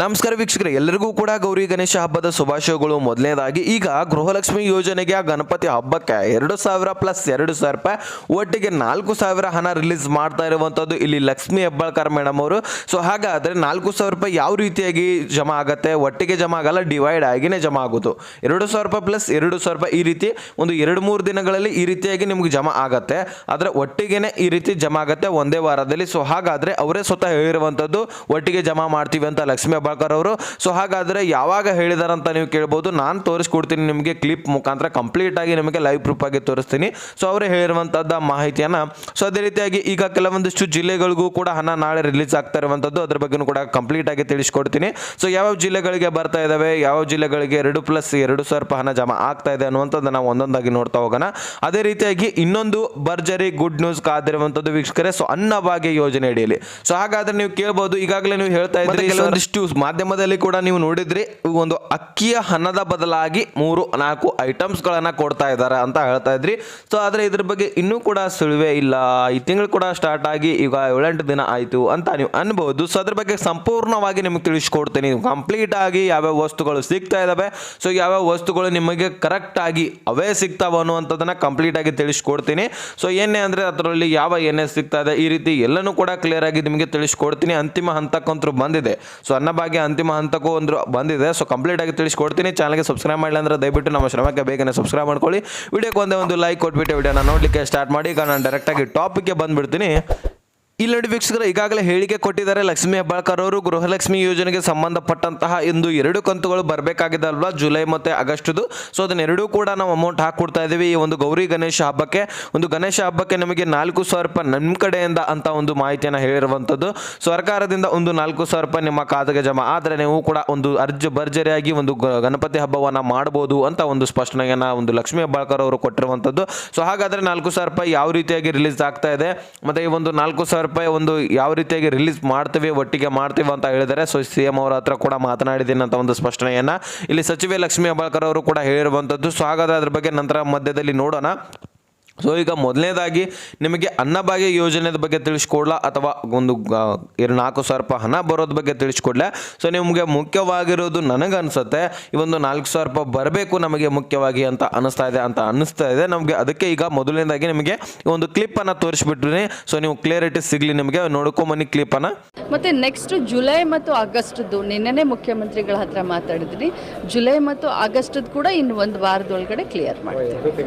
ನಮಸ್ಕಾರ ವೀಕ್ಷಕರೇ, ಎಲ್ಲರಿಗೂ ಕೂಡ ಗೌರಿ ಗಣೇಶ ಹಬ್ಬದ ಶುಭಾಶಯಗಳು. ಮೊದಲನೇದಾಗಿ, ಈಗ ಗೃಹಲಕ್ಷ್ಮಿ ಯೋಜನೆಗೆ ಆ ಗಣಪತಿ ಹಬ್ಬಕ್ಕೆ ಎರಡು ಸಾವಿರ ಪ್ಲಸ್ ಎರಡು ಸಾವಿರ ರೂಪಾಯಿ, ಒಟ್ಟಿಗೆ ನಾಲ್ಕು ಸಾವಿರ ಹಣ ರಿಲೀಸ್ ಮಾಡ್ತಾ ಇರುವಂಥದ್ದು ಇಲ್ಲಿ ಲಕ್ಷ್ಮಿ ಹೆಬ್ಬಾಳ್ಕರ್ ಮೇಡಮ್ ಅವರು. ಸೊ ಹಾಗಾದರೆ ನಾಲ್ಕು ಸಾವಿರ ರೂಪಾಯಿ ಯಾವ ರೀತಿಯಾಗಿ ಜಮಾ ಆಗುತ್ತೆ? ಒಟ್ಟಿಗೆ ಜಮಾ ಆಗಲ್ಲ ಡಿವೈಡ್ ಆಗಿನೇ ಜಮಾ ಆಗೋದು. ಎರಡು ಸಾವಿರ ರೂಪಾಯಿ ಪ್ಲಸ್ ಎರಡು ಸಾವಿರ ರೂಪಾಯಿ ಈ ರೀತಿ, ಒಂದು ಎರಡು ಮೂರು ದಿನಗಳಲ್ಲಿ ಈ ರೀತಿಯಾಗಿ ನಿಮ್ಗೆ ಜಮಾ ಆಗತ್ತೆ. ಆದರೆ ಒಟ್ಟಿಗೆನೆ ಈ ರೀತಿ ಜಮಾ ಆಗತ್ತೆ ಒಂದೇ ವಾರದಲ್ಲಿ. ಸೊ ಹಾಗಾದರೆ ಅವರೇ ಸ್ವತಃ ಹೇಳಿರುವಂಥದ್ದು ಒಟ್ಟಿಗೆ ಜಮಾ ಮಾಡ್ತೀವಿ ಅಂತ ಲಕ್ಷ್ಮೀ ಹೆಬ್ಬಾಳ್ಕರ್ ಅವರು. ಸೊ ಹಾಗಾದರೆ ಯಾವಾಗ ಹೇಳಿದಾರಂತ ನೀವು ಕೇಳ್ಬೋದು. ನಾನು ತೋರಿಸ್ಕೊಡ್ತೀನಿ ನಿಮಗೆ ಕ್ಲಿಪ್ ಮುಖಾಂತರ ಕಂಪ್ಲೀಟ್ ಆಗಿ ನಿಮಗೆ ಲೈವ್ ಪ್ರೂಫ್ ಆಗಿ ತೋರಿಸ್ತೀನಿ. ಸೊ ಅವರೇ ಹೇಳಿರುವಂಥದ್ದು ಮಾಹಿತಿಯನ್ನು. ಸೊ ಅದೇ ರೀತಿಯಾಗಿ ಈಗ ಕೆಲವೊಂದಿಷ್ಟು ಜಿಲ್ಲೆಗಳಿಗೂ ಕೂಡ ಹಣ ನಾಳೆ ರಿಲೀಸ್ ಆಗ್ತಾ ಇರುವಂಥದ್ದು ಅದ್ರ ಬಗ್ಗೆನೂ ಕೂಡ ಕಂಪ್ಲೀಟಾಗಿ ತಿಳಿಸ್ಕೊಡ್ತೀನಿ. ಸೊ ಯಾವ ಜಿಲ್ಲೆಗಳಿಗೆ ಬರ್ತಾ ಇದ್ದಾವೆ ಯಾವ ಜಿಲ್ಲೆಗಳಿಗೆ ಎರಡು ಪ್ಲಸ್ ಎರಡು ಸಾವಿರ ರೂಪಾಯಿ ಹಣ ಜಮಾ ಆಗ್ತಾ ಇದೆ ಅನ್ನುವಂಥದ್ದು ನಾವು ಒಂದೊಂದಾಗಿ ನೋಡ್ತಾ ಹೋಗೋಣ. ಅದೇ ರೀತಿಯಾಗಿ ಇನ್ನೊಂದು ಭರ್ಜರಿ ಗುಡ್ ನ್ಯೂಸ್ ಕಾದಿರುವಂಥದ್ದು ವೀಕ್ಷಕರೇ. ಸೊ ಅನ್ನಭಾಗ್ಯ ಯೋಜನೆ ಅಡಿಯಲ್ಲಿ. ಸೊ ಹಾಗಾದ್ರೆ ನೀವು ಕೇಳ್ಬೋದು. ಈಗಾಗಲೇ ನೀವು ಹೇಳ್ತಾ ಇದ್ದೀರಿ ಕೆಲವೊಂದಿಷ್ಟು ಮಾಧ್ಯಮದಲ್ಲಿ ಕೂಡ ನೀವು ನೋಡಿದ್ರಿ, ಒಂದು ಅಕ್ಕಿಯ ಹಣದ ಬದಲಾಗಿ ಮೂರು, ನಾಲ್ಕು ಐಟಮ್ಸ್ಗಳನ್ನು ಕೊಡ್ತಾ ಇದ್ದಾರೆ ಅಂತ ಹೇಳ್ತಾ ಇದ್ರಿ. ಸೊ ಆದರೆ ಇದ್ರ ಬಗ್ಗೆ ಇನ್ನೂ ಕೂಡ ಸುಳಿವೆ ಇಲ್ಲ. ಈ ತಿಂಗಳು ಕೂಡ ಸ್ಟಾರ್ಟ್ ಆಗಿ ಈಗ ಏಳೆಂಟು ದಿನ ಆಯಿತು ಅಂತ ನೀವು ಅನ್ಬೋದು. ಸೊ ಅದ್ರ ಬಗ್ಗೆ ಸಂಪೂರ್ಣವಾಗಿ ನಿಮಗೆ ತಿಳಿಸ್ಕೊಡ್ತೀನಿ. ಕಂಪ್ಲೀಟ್ ಆಗಿ ಯಾವ್ಯಾವ ವಸ್ತುಗಳು ಸಿಗ್ತಾ ಇದ್ದಾವೆ ಸೊ ಯಾವ್ಯಾವ ವಸ್ತುಗಳು ನಿಮಗೆ ಕರೆಕ್ಟ್ ಆಗಿ ಅವೇ ಸಿಗ್ತಾವ ಅನ್ನುವಂಥದ್ದನ್ನು ಕಂಪ್ಲೀಟ್ ಆಗಿ ತಿಳಿಸ್ಕೊಡ್ತೀನಿ. ಸೊ ಏನೇ ಅಂದರೆ ಅದರಲ್ಲಿ ಯಾವ ಏನೇ ಸಿಗ್ತಾ ಇದೆ ಈ ರೀತಿ ಎಲ್ಲನೂ ಕೂಡ ಕ್ಲಿಯರ್ ಆಗಿ ನಿಮಗೆ ತಿಳಿಸ್ಕೊಡ್ತೀನಿ. ಅಂತಿಮ ಹಂತಕ್ಕಂತರೂ ಬಂದಿದೆ. ಸೊ ಅನ್ನಭಾಗ್ಯ ಅಂತಿಮ ಹಂತಕ್ಕೂ ಒಂದು ಬಂದಿದೆ. ಸೊ ಕಂಪ್ಲೀಟ್ ಆಗಿ ತಿಳಿಸ್ಕೊಡ್ತೀನಿ. ಚಾನಲ್ಗೆ ಸಬ್ಸ್ಕ್ರೈಬ್ ಮಾಡಿಲ್ಲ ಅಂದ್ರೆ ದಯವಿಟ್ಟು ನಮ್ಮ ಶ್ರಮಕ್ಕೆ ಬೇಗನೆ ಸಬ್ಸ್ಕ್ರೈಬ್ ಮಾಡ್ಕೊಳ್ಳಿ. ವಿಡಿಯೋಕ್ಕೆ ಒಂದೇ ಒಂದು ಲೈಕ್ ಕೊಟ್ಬಿಟ್ಟು ವಿಡಿಯೋನ ನೋಡಲಿಕ್ಕೆ ಸ್ಟಾರ್ಟ್ ಮಾಡಿ. ಈಗ ನಾನು ಡೈರೆಕ್ಟಾಗಿ ಟಾಪಿಕ್ಗೆ ಬಂದ್ಬಿಡ್ತೀನಿ. ಇಲ್ಲಿ ನೋಡಿ ವೀಕ್ಷಕರು ಈಗಾಗಲೇ ಹೇಳಿಕೆ ಕೊಟ್ಟಿದ್ದಾರೆ, ಲಕ್ಷ್ಮೀ ಹೆಬ್ಬಾಳ್ಕರ್ ಅವರು ಗೃಹಲಕ್ಷ್ಮಿ ಯೋಜನೆಗೆ ಸಂಬಂಧಪಟ್ಟಂತಹ ಇಂದು ಎರಡು ಕಂತುಗಳು ಬರಬೇಕಾಗಿದೆ ಅಲ್ವಾ? ಜುಲೈ ಮತ್ತು ಆಗಸ್ಟ್ದು. ಸೊ ಅದನ್ನೆರಡೂ ಕೂಡ ನಾವು ಅಮೌಂಟ್ ಹಾಕ್ಕೊಡ್ತಾ ಇದ್ದೀವಿ. ಈ ಒಂದು ಗೌರಿ ಗಣೇಶ ಹಬ್ಬಕ್ಕೆ, ಒಂದು ಗಣೇಶ ಹಬ್ಬಕ್ಕೆ ನಮಗೆ ನಾಲ್ಕು ಸಾವಿರ ರೂಪಾಯಿ ನಮ್ಮ ಕಡೆಯಿಂದ ಅಂತ ಒಂದು ಮಾಹಿತಿಯನ್ನು ಹೇಳಿರುವಂಥದ್ದು. ಸರ್ಕಾರದಿಂದ ಒಂದು ನಾಲ್ಕು ಸಾವಿರ ರೂಪಾಯಿ ನಿಮ್ಮ ಖಾತೆಗೆ ಜಮಾ ಆದರೆ ನೀವು ಕೂಡ ಒಂದು ಅರ್ಜಿ ಭರ್ಜರಿಯಾಗಿ ಒಂದು ಗಣಪತಿ ಹಬ್ಬವನ್ನು ಮಾಡ್ಬೋದು ಅಂತ ಒಂದು ಸ್ಪಷ್ಟನೆಯನ್ನು ಒಂದು ಲಕ್ಷ್ಮೀ ಹೆಬ್ಬಾಳ್ಕರ್ ಅವರು ಕೊಟ್ಟಿರುವಂಥದ್ದು. ಸೊ ಹಾಗಾದರೆ ನಾಲ್ಕು ಸಾವಿರ ರೂಪಾಯಿ ಯಾವ ರೀತಿಯಾಗಿ ರಿಲೀಸ್ ಆಗ್ತಾ ಇದೆ? ಮತ್ತು ಈ ಒಂದು ನಾಲ್ಕು ಸಾವಿರ ರೂಪಾಯಿ ಒಂದು ಯಾವ ರೀತಿಯಾಗಿ ರಿಲೀಸ್ ಮಾಡ್ತೀವಿ, ಒಟ್ಟಿಗೆ ಮಾಡ್ತೀವಿ ಅಂತ ಹೇಳಿದರೆ ಸೊ ಸಿ ಎಂ ಅವರ ಹತ್ರ ಕೂಡ ಮಾತನಾಡಿದ್ದೀನಿ ಅಂತ ಒಂದು ಸ್ಪಷ್ಟನೆಯನ್ನು. ಇಲ್ಲಿ ಸಚಿವೆ ಲಕ್ಷ್ಮೀ ಹೆಬ್ಬಾಳ್ಕರ್ ಅವರು ಕೂಡ ಹೇಳಿರುವಂಥದ್ದು. ಸೊ ಹಾಗಾದರೆ ಅದ್ರ ಬಗ್ಗೆ ನಂತರ ಮಧ್ಯದಲ್ಲಿ ನೋಡೋಣ. ಸೊ ಈಗ ಮೊದಲನೇದಾಗಿ ನಿಮಗೆ ಅನ್ನಭಾಗ್ಯ ಯೋಜನೆದ ಬಗ್ಗೆ ತಿಳಿಸ್ಕೊಡ್ಲಾ ಅಥವಾ ಒಂದು ಎರಡು ನಾಲ್ಕು ಸಾವಿರ ರೂಪಾಯಿ ಹಣ ಬರೋದ ಬಗ್ಗೆ ತಿಳಿಸ್ಕೊಡ್ಲಾ? ಸೊ ನಿಮಗೆ ಮುಖ್ಯವಾಗಿರೋದು ನನಗನ್ಸುತ್ತೆ, ಈ ಒಂದು ನಾಲ್ಕು ಸಾವಿರ ರೂಪಾಯಿ ಬರಬೇಕು ನಮಗೆ ಮುಖ್ಯವಾಗಿ ಅಂತ ಅನಿಸ್ತಾ ಇದೆ ಅಂತ ಅನಿಸ್ತಾ ಇದೆ. ನಮಗೆ ಅದಕ್ಕೆ ಈಗ ಮೊದಲನೇದಾಗಿ ನಿಮಗೆ ಒಂದು ಕ್ಲಿಪ್ಪನ್ನು ತೋರಿಸ್ಬಿಟ್ರಿ ಸೊ ನೀವು ಕ್ಲಿಯರಿಟಿ ಸಿಗಲಿ ನಿಮಗೆ ನೋಡ್ಕೊಂಬನ್ನಿ ಕ್ಲಿಪ್ಪನ್ನು ಮತ್ತು ನೆಕ್ಸ್ಟ್ ಜುಲೈ ಮತ್ತು ಆಗಸ್ಟ್ದು ನಿನ್ನೆ ಮುಖ್ಯಮಂತ್ರಿಗಳ ಹತ್ರ ಮಾತಾಡಿದ್ರಿ. ಜುಲೈ ಮತ್ತು ಆಗಸ್ಟ್ ಕೂಡ ಇನ್ನು ಒಂದು ವಾರದೊಳಗಡೆ ಕ್ಲಿಯರ್ ಮಾಡ್ತೀವಿ.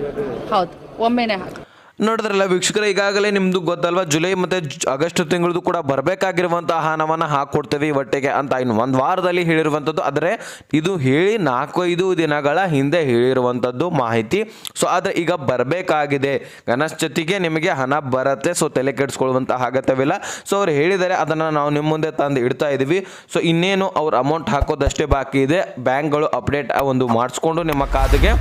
ಹೌದು. ಒಮ್ಮೆನೇ. ಹಾಕಿ ನೋಡಿದ್ರಲ್ಲ ವೀಕ್ಷಕರ, ಈಗಾಗಲೇ ನಿಮ್ದು ಗೊತ್ತಲ್ವಾ, ಜುಲೈ ಮತ್ತು ಆಗಸ್ಟ್ ತಿಂಗಳದು ಕೂಡ ಬರಬೇಕಾಗಿರುವಂತಹ ಹಣವನ್ನು ಹಾಕ್ಕೊಡ್ತೀವಿ ಒಟ್ಟಿಗೆ ಅಂತ ಇನ್ನು ಒಂದು ವಾರದಲ್ಲಿ ಹೇಳಿರುವಂಥದ್ದು ಆದರೆ ಇದು ಹೇಳಿ ನಾಲ್ಕೈದು ದಿನಗಳ ಹಿಂದೆ ಹೇಳಿರುವಂಥದ್ದು ಮಾಹಿತಿ. ಸೊ ಆದರೆ ಈಗ ಬರಬೇಕಾಗಿದೆ. ಗಣಶ್ಚತಿಗೆ ನಿಮಗೆ ಹಣ ಬರುತ್ತೆ ಸೊ ತಲೆ ಕೆಡಿಸ್ಕೊಳ್ಳುವಂತಹ ಅಗತ್ಯವಿಲ್ಲ. ಸೊ ಅವ್ರು ಹೇಳಿದ್ದಾರೆ ಅದನ್ನು ನಾವು ನಿಮ್ಮ ಮುಂದೆ ತಂದು ಇಡ್ತಾ ಇದ್ದೀವಿ ಸೊ ಇನ್ನೇನು ಅವ್ರ ಅಮೌಂಟ್ ಹಾಕೋದಷ್ಟೇ ಬಾಕಿ ಇದೆ. ಬ್ಯಾಂಕ್ಗಳು ಅಪ್ಡೇಟ್ ಒಂದು ಮಾಡಿಸ್ಕೊಂಡು ನಿಮ್ಮ ಖಾತೆಗೆ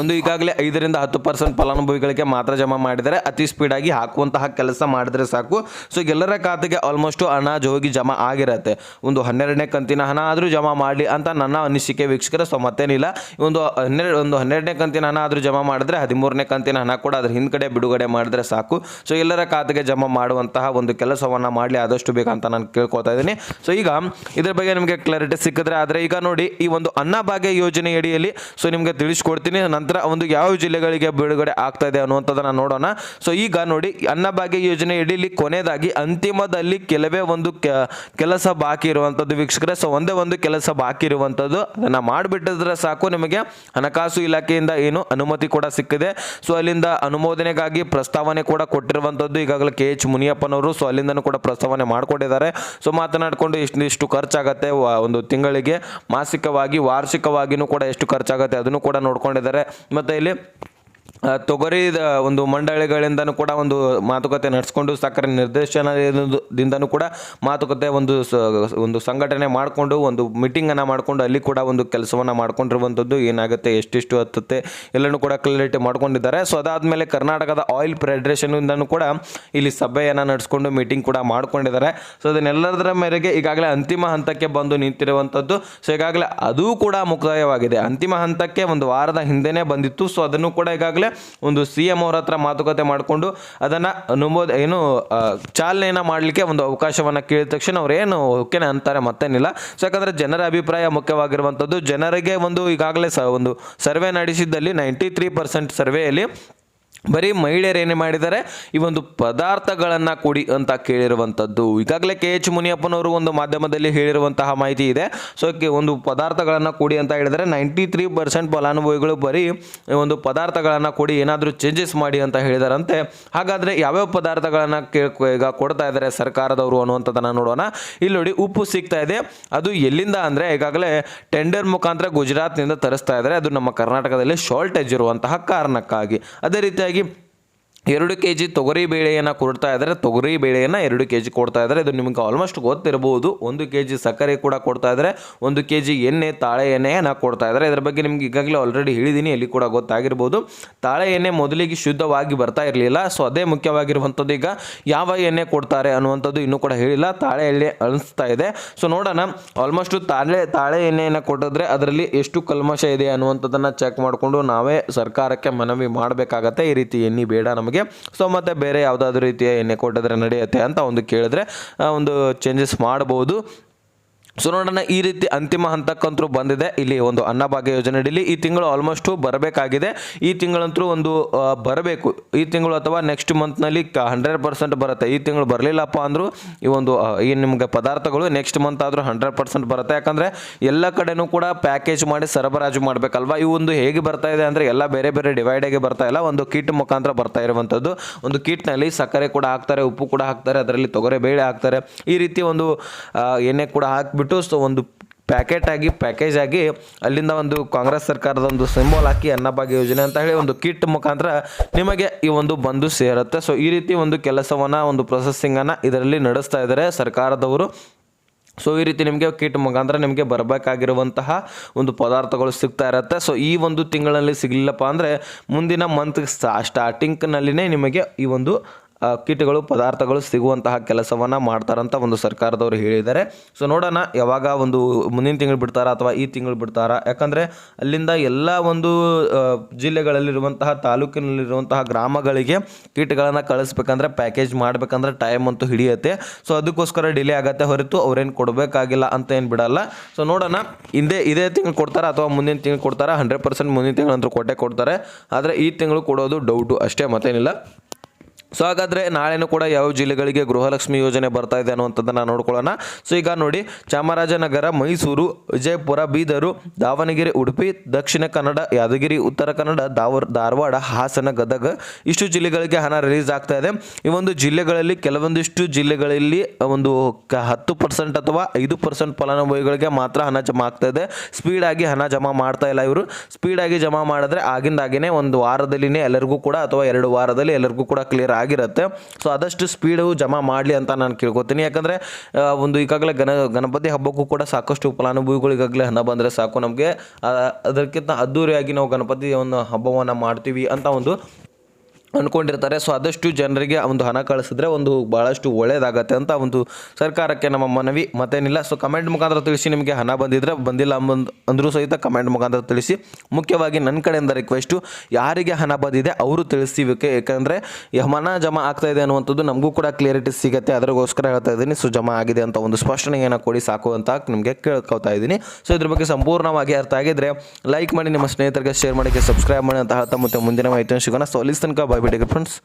ಒಂದು ಈಗಾಗಲೇ ಐದರಿಂದ ಹತ್ತು ಪರ್ಸೆಂಟ್ ಫಲಾನುಭವಿಗಳಿಗೆ ಮಾತ್ರ ಜಮಾ ಮಾಡಿದರೆ ಅತಿ ಸ್ಪೀಡಾಗಿ ಹಾಕುವಂತಹ ಕೆಲಸ ಮಾಡಿದರೆ ಸಾಕು. ಸೊ ಎಲ್ಲರ ಖಾತೆಗೆ ಆಲ್ಮೋಸ್ಟು ಹಣ ಜೋಗಿ ಜಮಾ ಆಗಿರುತ್ತೆ. ಒಂದು ಹನ್ನೆರಡನೇ ಕಂತಿನ ಹಣ ಆದರೂ ಜಮಾ ಮಾಡಲಿ ಅಂತ ನನ್ನ ಅನಿಸಿಕೆ ವೀಕ್ಷಕರ ಸೊ ಮತ್ತೇನಿಲ್ಲ. ಒಂದು ಹನ್ನೆರಡು, ಒಂದು ಹನ್ನೆರಡನೇ ಕಂತಿನ ಹಣ ಆದರೂ ಜಮಾ ಮಾಡಿದ್ರೆ ಹದಿಮೂರನೇ ಕಂತಿನ ಹಣ ಕೂಡ ಅದ್ರ ಹಿಂದ್ಗಡೆ ಬಿಡುಗಡೆ ಮಾಡಿದ್ರೆ ಸಾಕು. ಸೊ ಎಲ್ಲರ ಖಾತೆಗೆ ಜಮಾ ಮಾಡುವಂತಹ ಒಂದು ಕೆಲಸವನ್ನು ಮಾಡಲಿ, ಆದಷ್ಟು ಬೇಕಂತ ನಾನು ಕೇಳ್ಕೊತಾ ಇದ್ದೀನಿ. ಸೊ ಈಗ ಇದ್ರ ಬಗ್ಗೆ ನಿಮಗೆ ಕ್ಲಾರಿಟಿ ಸಿಕ್ಕಿದ್ರೆ ಆದರೆ ಈಗ ನೋಡಿ, ಈ ಒಂದು ಅನ್ನಭಾಗ್ಯ ಯೋಜನೆ ಅಡಿಯಲ್ಲಿ ಸೊ ನಿಮಗೆ ತಿಳಿಸ್ಕೊಡ್ತೀನಿ. ನಂತರ ಒಂದು ಯಾವ ಜಿಲ್ಲೆಗಳಿಗೆ ಬಿಡುಗಡೆ ಆಗ್ತಾ ಇದೆ ಅನ್ನುವಂಥದ್ದನ್ನು ನೋಡೋಣ. ಸೊ ಈಗ ನೋಡಿ, ಅನ್ನಭಾಗ್ಯ ಯೋಜನೆ ಇಡೀಲಿ ಕೊನೆಯದಾಗಿ ಅಂತಿಮದಲ್ಲಿ ಕೆಲವೇ ಒಂದು ಕೆಲಸ ಬಾಕಿ ಇರುವಂಥದ್ದು ವೀಕ್ಷಕರೇ. ಸೊ ಒಂದೇ ಒಂದು ಕೆಲಸ ಬಾಕಿ ಇರುವಂಥದ್ದು ಅದನ್ನು ಮಾಡಿಬಿಟ್ಟಿದ್ರೆ ಸಾಕು ನಿಮಗೆ. ಹಣಕಾಸು ಇಲಾಖೆಯಿಂದ ಏನು ಅನುಮತಿ ಕೂಡ ಸಿಕ್ಕಿದೆ. ಸೊ ಅಲ್ಲಿಂದ ಅನುಮೋದನೆಗಾಗಿ ಪ್ರಸ್ತಾವನೆ ಕೂಡ ಕೊಟ್ಟಿರುವಂಥದ್ದು ಈಗಾಗಲೇ ಕೆ ಎಚ್ ಮುನಿಯಪ್ಪನವರು. ಸೊ ಅಲ್ಲಿಂದನೂ ಕೂಡ ಪ್ರಸ್ತಾವನೆ ಮಾಡಿಕೊಂಡಿದ್ದಾರೆ ಸೊ ಮಾತನಾಡಿಕೊಂಡು ಇಷ್ಟು ಇಷ್ಟು ಖರ್ಚಾಗತ್ತೆ ಒಂದು ತಿಂಗಳಿಗೆ. ಮಾಸಿಕವಾಗಿ ವಾರ್ಷಿಕವಾಗಿಯೂ ಕೂಡ ಎಷ್ಟು ಖರ್ಚಾಗತ್ತೆ ಅದನ್ನು ಕೂಡ ನೋಡ್ಕೊಂಡಿದ್ದಾರೆ. ಮತ್ತು ಇಲ್ಲಿ ತೊಗರಿ ಒಂದು ಮಂಡಳಿಗಳಿಂದನೂ ಕೂಡ ಒಂದು ಮಾತುಕತೆ ನಡೆಸ್ಕೊಂಡು ಸಕ್ಕರೆ ನಿರ್ದೇಶನದಿಂದನೂ ಕೂಡ ಮಾತುಕತೆ ಒಂದು ಒಂದು ಸಂಘಟನೆ ಮಾಡಿಕೊಂಡು, ಒಂದು ಮೀಟಿಂಗನ್ನು ಮಾಡಿಕೊಂಡು ಅಲ್ಲಿ ಕೂಡ ಒಂದು ಕೆಲಸವನ್ನು ಮಾಡ್ಕೊಂಡಿರುವಂಥದ್ದು ಏನಾಗುತ್ತೆ, ಎಷ್ಟಿಷ್ಟು ಹತ್ತುತ್ತೆ, ಎಲ್ಲನೂ ಕೂಡ ಕ್ಲಾರಿಟಿ ಮಾಡ್ಕೊಂಡಿದ್ದಾರೆ. ಸೊ ಅದಾದಮೇಲೆ ಕರ್ನಾಟಕದ ಆಯಿಲ್ ಫೆಡರೇಷನಿಂದನೂ ಕೂಡ ಇಲ್ಲಿ ಸಭೆಯನ್ನು ನಡೆಸ್ಕೊಂಡು ಮೀಟಿಂಗ್ ಕೂಡ ಮಾಡ್ಕೊಂಡಿದ್ದಾರೆ. ಸೊ ಅದನ್ನೆಲ್ಲದರ ಮೇರೆಗೆ ಈಗಾಗಲೇ ಅಂತಿಮ ಹಂತಕ್ಕೆ ಬಂದು ನಿಂತಿರುವಂಥದ್ದು. ಸೊ ಈಗಾಗಲೇ ಅದೂ ಕೂಡ ಮುಕ್ತಾಯವಾಗಿದೆ. ಅಂತಿಮ ಹಂತಕ್ಕೆ ಒಂದು ವಾರದ ಹಿಂದೆನೇ ಬಂದಿತ್ತು. ಸೊ ಅದನ್ನು ಕೂಡ ಈಗಾಗಲೇ ಈಗಾಗಲೇ ಒಂದು ಸಿ ಎಂ ಅವ್ರ ಹತ್ರ ಮಾತುಕತೆ ಮಾಡಿಕೊಂಡು ಅದನ್ನು ಅನುಮೋದ ಏನು ಚಾಲನೆಯನ್ನು ಮಾಡಲಿಕ್ಕೆ ಒಂದು ಅವಕಾಶವನ್ನು ಕೇಳಿದ ತಕ್ಷಣ ಅವ್ರು ಏನು ಓಕೆನೆ ಅಂತಾರೆ ಮತ್ತೇನಿಲ್ಲ. ಸೊ ಯಾಕಂದರೆ ಜನರ ಅಭಿಪ್ರಾಯ ಮುಖ್ಯವಾಗಿರುವಂಥದ್ದು ಜನರಿಗೆ ಒಂದು ಈಗಾಗಲೇ ಸ, ಒಂದು ಸರ್ವೆ ನಡೆಸಿದ್ದಲ್ಲಿ ನೈಂಟಿ ತ್ರೀ ಪರ್ಸೆಂಟ್ ಸರ್ವೆಯಲ್ಲಿ ಬರೀ ಮಹಿಳೆಯರು ಏನೇ ಮಾಡಿದ್ದಾರೆ, ಈ ಒಂದು ಪದಾರ್ಥಗಳನ್ನು ಕೊಡಿ ಅಂತ ಕೇಳಿರುವಂಥದ್ದು ಈಗಾಗಲೇ ಕೆ ಎಚ್ ಮುನಿಯಪ್ಪನವರು ಒಂದು ಮಾಧ್ಯಮದಲ್ಲಿ ಹೇಳಿರುವಂತಹ ಮಾಹಿತಿ ಇದೆ. ಸೊ ಒಂದು ಪದಾರ್ಥಗಳನ್ನು ಕೊಡಿ ಅಂತ ಹೇಳಿದರೆ ನೈಂಟಿ ತ್ರೀ ಪರ್ಸೆಂಟ್ ಫಲಾನುಭವಿಗಳು ಬರೀ ಒಂದು ಪದಾರ್ಥಗಳನ್ನು ಕೊಡಿ, ಏನಾದರೂ ಚೇಂಜಸ್ ಮಾಡಿ ಅಂತ ಹೇಳಿದಾರಂತೆ. ಹಾಗಾದರೆ ಯಾವ್ಯಾವ ಪದಾರ್ಥಗಳನ್ನು ಈಗ ಕೊಡ್ತಾ ಇದ್ದಾರೆ ಸರ್ಕಾರದವರು ಅನ್ನುವಂಥದ್ದನ್ನು ನೋಡೋಣ. ಇಲ್ಲಿ ನೋಡಿ, ಉಪ್ಪು ಸಿಗ್ತಾ ಇದೆ. ಅದು ಎಲ್ಲಿಂದ ಅಂದರೆ, ಈಗಾಗಲೇ ಟೆಂಡರ್ ಮುಖಾಂತರ ಗುಜರಾತ್ನಿಂದ ತರಿಸ್ತಾ ಇದ್ದಾರೆ. ಅದು ನಮ್ಮ ಕರ್ನಾಟಕದಲ್ಲಿ ಶಾರ್ಟೇಜ್ ಇರುವಂತಹ ಕಾರಣಕ್ಕಾಗಿ. ಅದೇ ರೀತಿಯಾಗಿ коллеги. ಎರಡು ಕೆ ಜಿ ತೊಗರಿ ಬೇಳೆಯನ್ನು ಕೊಡ್ತಾ ಇದ್ದಾರೆ ತೊಗರಿ ಬೇಳೆಯನ್ನು ಎರಡು ಕೆ ಜಿ ಕೊಡ್ತಾ ಇದ್ದಾರೆ ಇದು ನಿಮಗೆ ಆಲ್ಮೋಸ್ಟ್ ಗೊತ್ತಿರಬಹುದು. ಒಂದು ಕೆ ಜಿ ಸಕ್ಕರೆ ಕೂಡ ಕೊಡ್ತಾ ಇದ್ದಾರೆ ಒಂದು ಕೆ ಜಿ ಎಣ್ಣೆ, ತಾಳೆ ಎಣ್ಣೆಯನ್ನು ಕೊಡ್ತಾ ಇದ್ದಾರೆ ಇದರ ಬಗ್ಗೆ ನಿಮ್ಗೆ ಈಗಾಗಲೇ ಆಲ್ರೆಡಿ ಹೇಳಿದ್ದೀನಿ ಎಲ್ಲಿ ಕೂಡ ಗೊತ್ತಾಗಿರ್ಬೋದು. ತಾಳೆ ಎಣ್ಣೆ ಮೊದಲಿಗೆ ಶುದ್ಧವಾಗಿ ಬರ್ತಾ ಇರಲಿಲ್ಲ ಸೊ ಅದೇ ಮುಖ್ಯವಾಗಿರುವಂಥದ್ದು ಈಗ ಯಾವ ಎಣ್ಣೆ ಕೊಡ್ತಾರೆ ಅನ್ನುವಂಥದ್ದು ಇನ್ನೂ ಕೂಡ ಹೇಳಿಲ್ಲ, ತಾಳೆ ಎಣ್ಣೆ ಅನಿಸ್ತಾ ಇದೆ. ಸೊ ನೋಡೋಣ ಆಲ್ಮೋಸ್ಟ್ ತಾಳೆ ತಾಳೆ ಎಣ್ಣೆಯನ್ನು ಕೊಟ್ಟಿದ್ರೆ ಅದರಲ್ಲಿ ಎಷ್ಟು ಕಲ್ಮಶ ಇದೆ ಅನ್ನುವಂಥದ್ದನ್ನು ಚೆಕ್ ಮಾಡಿಕೊಂಡು ನಾವೇ ಸರ್ಕಾರಕ್ಕೆ ಮನವಿ ಮಾಡಬೇಕಾಗತ್ತೆ, ಈ ರೀತಿ ಎಣ್ಣೆ ಬೇಡ ನಮಗೆ. ಸೊ ಮತ್ತು ಬೇರೆ ಯಾವುದಾದ್ರೂ ರೀತಿಯ ಎಣ್ಣೆ ಕೊಟ್ಟಿದ್ರೆ ನಡೆಯುತ್ತೆ ಅಂತ ಒಂದು ಕೇಳಿದ್ರೆ ಒಂದು ಚೇಂಜಸ್ ಮಾಡ್ಬೋದು. ಸೊ ನೋಡೋಣ ಈ ರೀತಿ ಅಂತಿಮ ಹಂತಕ್ಕಂತೂ ಬಂದಿದೆ. ಇಲ್ಲಿ ಒಂದು ಅನ್ನಭಾಗ್ಯ ಯೋಜನೆ ಅಡಿಲಿ ಈ ತಿಂಗಳು ಆಲ್ಮೋಸ್ಟು ಬರಬೇಕಾಗಿದೆ. ಈ ತಿಂಗಳಂತೂ ಒಂದು ಬರಬೇಕು. ಈ ತಿಂಗಳು ಅಥವಾ ನೆಕ್ಸ್ಟ್ ಮಂತ್ನಲ್ಲಿ ಹಂಡ್ರೆಡ್ ಪರ್ಸೆಂಟ್ ಬರುತ್ತೆ. ಈ ತಿಂಗಳು ಬರಲಿಲ್ಲಪ್ಪ ಅಂದರೂ ಈ ಒಂದು ಈ ನಿಮಗೆ ಪದಾರ್ಥಗಳು ನೆಕ್ಸ್ಟ್ ಮಂತ್ ಆದರೂ ಹಂಡ್ರೆಡ್ ಪರ್ಸೆಂಟ್ ಬರುತ್ತೆ. ಯಾಕಂದರೆ ಎಲ್ಲ ಕಡೆನೂ ಕೂಡ ಪ್ಯಾಕೇಜ್ ಮಾಡಿ ಸರಬರಾಜು ಮಾಡಬೇಕಲ್ವಾ? ಈ ಒಂದು ಹೇಗೆ ಬರ್ತಾ ಇದೆ ಅಂದರೆ ಎಲ್ಲ ಬೇರೆ ಬೇರೆ ಡಿವೈಡ್ ಆಗಿ ಬರ್ತಾ ಇಲ್ಲ. ಒಂದು ಕಿಟ್ ಮುಖಾಂತರ ಬರ್ತಾ ಇರುವಂಥದ್ದು. ಒಂದು ಕಿಟ್ನಲ್ಲಿ ಸಕ್ಕರೆ ಕೂಡ ಹಾಕ್ತಾರೆ, ಉಪ್ಪು ಕೂಡ ಹಾಕ್ತಾರೆ, ಅದರಲ್ಲಿ ತೊಗರೆ ಬೇಳೆ ಹಾಕ್ತಾರೆ. ಈ ರೀತಿ ಒಂದು ಎಣ್ಣೆ ಕೂಡ ಹಾಕಿಬಿಟ್ಟು ಸೊ ಒಂದು ಪ್ಯಾಕೆಟ್ ಆಗಿ ಪ್ಯಾಕೇಜ್ ಆಗಿ ಅಲ್ಲಿಂದ ಒಂದು ಕಾಂಗ್ರೆಸ್ ಸರ್ಕಾರದ ಒಂದು ಸಿಂಬಲ್ ಹಾಕಿ ಅನ್ನಭಾಗ್ಯ ಯೋಜನೆ ಅಂತ ಹೇಳಿ ಒಂದು ಕಿಟ್ ಮುಖಾಂತರ ನಿಮಗೆ ಈ ಒಂದು ಬಂದು ಸೇರುತ್ತೆ. ಸೊ ಈ ರೀತಿ ಒಂದು ಕೆಲಸವನ್ನು, ಒಂದು ಪ್ರೊಸೆಸಿಂಗನ್ನು ಇದರಲ್ಲಿ ನಡೆಸ್ತಾ ಇದ್ದಾರೆ ಸರ್ಕಾರದವರು. ಸೊ ಈ ರೀತಿ ನಿಮಗೆ ಕಿಟ್ ಮುಖಾಂತರ ನಿಮಗೆ ಬರಬೇಕಾಗಿರುವಂತಹ ಒಂದು ಪದಾರ್ಥಗಳು ಸಿಗ್ತಾ ಇರುತ್ತೆ. ಸೊ ಈ ಒಂದು ತಿಂಗಳಲ್ಲಿ ಸಿಗಲಿಲ್ಲಪ್ಪ ಅಂದರೆ ಮುಂದಿನ ಮಂತ್ ಸ್ಟಾರ್ಟಿಂಗ್ನಲ್ಲಿನೇ ನಿಮಗೆ ಈ ಒಂದು ಕಿಟ್ಗಳು, ಪದಾರ್ಥಗಳು ಸಿಗುವಂತಹ ಕೆಲಸವನ್ನು ಮಾಡ್ತಾರಂತ ಒಂದು ಸರ್ಕಾರದವರು ಹೇಳಿದ್ದಾರೆ. ಸೊ ನೋಡೋಣ, ಯಾವಾಗ ಒಂದು ಮುಂದಿನ ತಿಂಗಳು ಬಿಡ್ತಾರಾ ಅಥವಾ ಈ ತಿಂಗಳು ಬಿಡ್ತಾರಾ? ಯಾಕಂದರೆ ಅಲ್ಲಿಂದ ಎಲ್ಲ ಒಂದು ಜಿಲ್ಲೆಗಳಲ್ಲಿರುವಂತಹ, ತಾಲೂಕಿನಲ್ಲಿರುವಂತಹ ಗ್ರಾಮಗಳಿಗೆ ಕಿಟ್ಗಳನ್ನು ಕಳಿಸ್ಬೇಕಂದ್ರೆ, ಪ್ಯಾಕೇಜ್ ಮಾಡಬೇಕಂದ್ರೆ ಟೈಮ್ ಅಂತೂ ಹಿಡಿಯುತ್ತೆ. ಸೊ ಅದಕ್ಕೋಸ್ಕರ ಡಿಲೇ ಆಗತ್ತೆ ಹೊರತು ಅವ್ರೇನು ಕೊಡಬೇಕಾಗಿಲ್ಲ ಅಂತ ಏನು ಬಿಡಲ್ಲ. ಸೊ ನೋಡೋಣ, ಹಿಂದೆ ಇದೇ ತಿಂಗಳು ಕೊಡ್ತಾರಾ ಅಥವಾ ಮುಂದಿನ ತಿಂಗಳು ಕೊಡ್ತಾರಾ? ಹಂಡ್ರೆಡ್ ಪರ್ಸೆಂಟ್ ಮುಂದಿನ ತಿಂಗಳಂತೂ ಕೊಟ್ಟೆ ಕೊಡ್ತಾರೆ. ಆದರೆ ಈ ತಿಂಗಳು ಕೊಡೋದು ಡೌಟು ಅಷ್ಟೇ ಮತ್ತೇನಿಲ್ಲ. ಸೊ ಹಾಗಾದರೆ ನಾಳೆನೂ ಕೂಡ ಯಾವ ಜಿಲ್ಲೆಗಳಿಗೆ ಗೃಹಲಕ್ಷ್ಮಿ ಯೋಜನೆ ಬರ್ತಾ ಇದೆ ಅನ್ನುವಂಥದ್ದನ್ನು ನೋಡ್ಕೊಳ್ಳೋಣ. ಸೊ ಈಗ ನೋಡಿ, ಚಾಮರಾಜನಗರ, ಮೈಸೂರು, ವಿಜಯಪುರ, ಬೀದರು, ದಾವಣಗೆರೆ, ಉಡುಪಿ, ದಕ್ಷಿಣ ಕನ್ನಡ, ಯಾದಗಿರಿ, ಉತ್ತರ ಕನ್ನಡ, ದಾವರ್, ಧಾರವಾಡ, ಹಾಸನ, ಗದಗ ಇಷ್ಟು ಜಿಲ್ಲೆಗಳಿಗೆ ಹಣ ರಿಲೀಸ್ ಆಗ್ತಾ ಇದೆ. ಈ ಒಂದು ಜಿಲ್ಲೆಗಳಲ್ಲಿ ಕೆಲವೊಂದಿಷ್ಟು ಜಿಲ್ಲೆಗಳಲ್ಲಿ ಒಂದು ಹತ್ತು ಪರ್ಸೆಂಟ್ ಅಥವಾ ಐದು ಪರ್ಸೆಂಟ್ ಫಲಾನುಭವಿಗಳಿಗೆ ಮಾತ್ರ ಹಣ ಜಮಾ ಆಗ್ತಾ ಇದೆ. ಸ್ಪೀಡಾಗಿ ಹಣ ಜಮಾ ಮಾಡ್ತಾ ಇಲ್ಲ ಇವರು. ಸ್ಪೀಡಾಗಿ ಜಮಾ ಮಾಡಿದ್ರೆ ಆಗಿಂದಾಗಿನೇ ಒಂದು ವಾರದಲ್ಲಿನೇ ಎಲ್ಲರಿಗೂ ಕೂಡ ಅಥವಾ ಎರಡು ವಾರದಲ್ಲಿ ಎಲ್ಲರಿಗೂ ಕೂಡ ಕ್ಲಿಯರ್ ಆಗಿರುತ್ತೆ. ಸೊ ಆದಷ್ಟು ಸ್ಪೀಡು ಜಮಾ ಮಾಡಲಿ ಅಂತ ನಾನು ಕೇಳ್ಕೊತೀನಿ. ಯಾಕಂದರೆ ಒಂದು ಈಗಾಗಲೇ ಗಣ, ಗಣಪತಿ ಹಬ್ಬಕ್ಕೂ ಕೂಡ ಸಾಕಷ್ಟು ಫಲಾನುಭವಿಗಳು ಈಗಾಗಲೇ ಹಣ ಬಂದರೆ ಸಾಕು ನಮಗೆ. ಅದಕ್ಕಿಂತ ಅದ್ದೂರಿಯಾಗಿ ನಾವು ಗಣಪತಿ ಒಂದು ಹಬ್ಬವನ್ನು ಮಾಡ್ತೀವಿ ಅಂತ ಒಂದು ಅಂದ್ಕೊಂಡಿರ್ತಾರೆ ಸೊ ಆದಷ್ಟು ಜನರಿಗೆ ಒಂದು ಹಣ ಕಳಿಸಿದ್ರೆ ಒಂದು ಭಾಳಷ್ಟು ಒಳ್ಳೇದಾಗತ್ತೆ ಅಂತ ಒಂದು ಸರ್ಕಾರಕ್ಕೆ ನಮ್ಮ ಮನವಿ. ಮತ್ತೇನಿಲ್ಲ. ಸೊ ಕಮೆಂಟ್ ಮುಖಾಂತರ ತಿಳಿಸಿ ನಿಮಗೆ ಹಣ ಬಂದಿದ್ರೆ ಬಂದಿಲ್ಲ ಅಂದರೂ ಸಹಿತ ಕಮೆಂಟ್ ಮುಖಾಂತರ ತಿಳಿಸಿ. ಮುಖ್ಯವಾಗಿ ನನ್ನ ಕಡೆಯಿಂದ ರಿಕ್ವೆಸ್ಟು ಯಾರಿಗೆ ಹಣ ಬಂದಿದೆ ಅವರು ತಿಳಿಸಿ ಯಾಕಂದ್ರೆ ಹಣ ಜಮಾ ಆಗ್ತಾ ಇದೆ ಅನ್ನುವಂಥದ್ದು ನಮಗೂ ಕೂಡ ಕ್ಲಿಯರಿಟಿ ಸಿಗುತ್ತೆ. ಅದರಗೋಸ್ಕರ ಹೇಳ್ತಾ ಇದ್ದೀನಿ. ಸೊ ಜಮಾ ಆಗಿದೆ ಅಂತ ಒಂದು ಸ್ಪಷ್ಟನೆಯನ್ನು ಕೊಡಿ ಸಾಕು ಅಂತ ನಿಮಗೆ ಕೇಳ್ಕೊತಾ ಇದ್ದೀನಿ. ಸೊ ಇದ್ರ ಬಗ್ಗೆ ಸಂಪೂರ್ಣವಾಗಿ ಅರ್ಥ ಆಗಿದ್ರೆ ಲೈಕ್ ಮಾಡಿ, ನಿಮ್ಮ ಸ್ನೇಹಿತರಿಗೆ ಶೇರ್ ಮಾಡಿ, ಸಬ್ಸ್ಕ್ರೈಬ್ ಮಾಡಿ ಅಂತ ಹೇಳ್ತಾ ಮತ್ತೆ ಮುಂದಿನ ಮಾಹಿತಿಯನ್ನು ಸಿಗೋಣ. ಸೊ ಅಲ್ಲಿ ತನಕ bye bye dear friends.